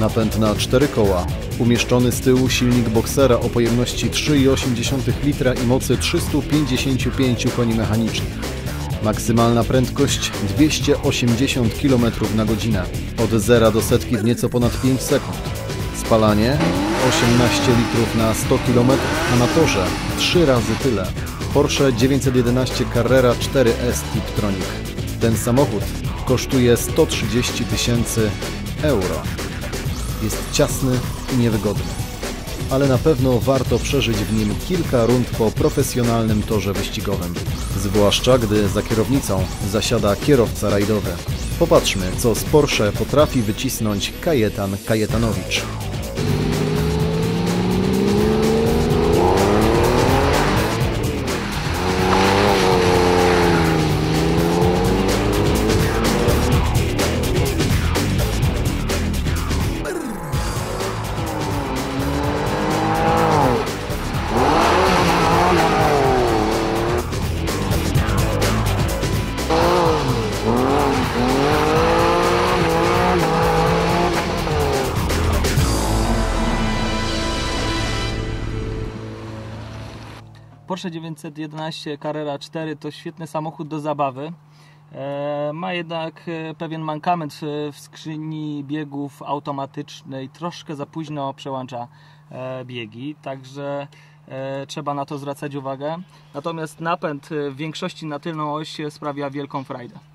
Napęd na cztery koła. Umieszczony z tyłu silnik boksera o pojemności 3,8 litra i mocy 355 koni mechanicznych. Maksymalna prędkość 280 km na godzinę. Od zera do setki w nieco ponad 5 sekund. Spalanie 18 litrów na 100 km, a na torze 3 razy tyle. Porsche 911 Carrera 4S Tiptronic. Ten samochód kosztuje 130 tysięcy euro. Jest ciasny i niewygodny, ale na pewno warto przeżyć w nim kilka rund po profesjonalnym torze wyścigowym, zwłaszcza gdy za kierownicą zasiada kierowca rajdowy. Popatrzmy, co z Porsche potrafi wycisnąć Kajetan Kajetanowicz. Porsche 911 Carrera 4 to świetny samochód do zabawy. E, ma jednak e, pewien mankament w skrzyni biegów automatycznej. Troszkę za późno przełącza e, biegi, także trzeba na to zwracać uwagę. Natomiast napęd w większości na tylną oś sprawia wielką frajdę.